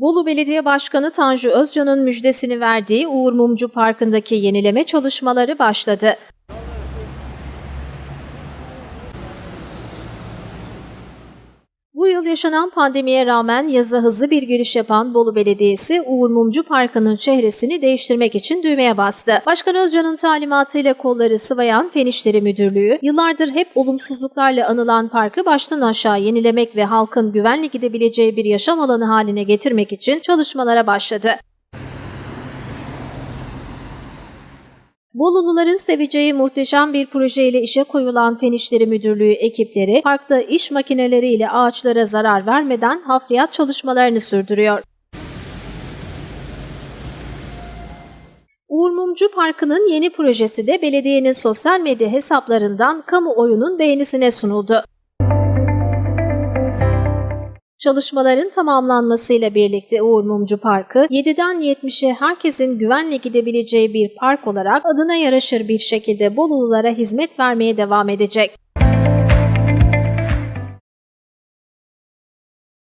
Bolu Belediye Başkanı Tanju Özcan'ın müjdesini verdiği Uğur Mumcu Parkı'ndaki yenileme çalışmaları başladı. Yıl yaşanan pandemiye rağmen yaza hızlı bir giriş yapan Bolu Belediyesi Uğur Mumcu Parkı'nın çehresini değiştirmek için düğmeye bastı. Başkan Özcan'ın talimatıyla kolları sıvayan Fen İşleri Müdürlüğü, yıllardır hep olumsuzluklarla anılan parkı baştan aşağı yenilemek ve halkın güvenle gidebileceği bir yaşam alanı haline getirmek için çalışmalara başladı. Boluluların seveceği muhteşem bir projeyle işe koyulan Fen İşleri Müdürlüğü ekipleri parkta iş makineleriyle ağaçlara zarar vermeden hafriyat çalışmalarını sürdürüyor. Uğur Mumcu Parkı'nın yeni projesi de belediyenin sosyal medya hesaplarından kamuoyunun beğenisine sunuldu. Çalışmaların tamamlanmasıyla birlikte Uğur Mumcu Parkı 7'den 70'e herkesin güvenle gidebileceği bir park olarak adına yaraşır bir şekilde Bolululara hizmet vermeye devam edecek.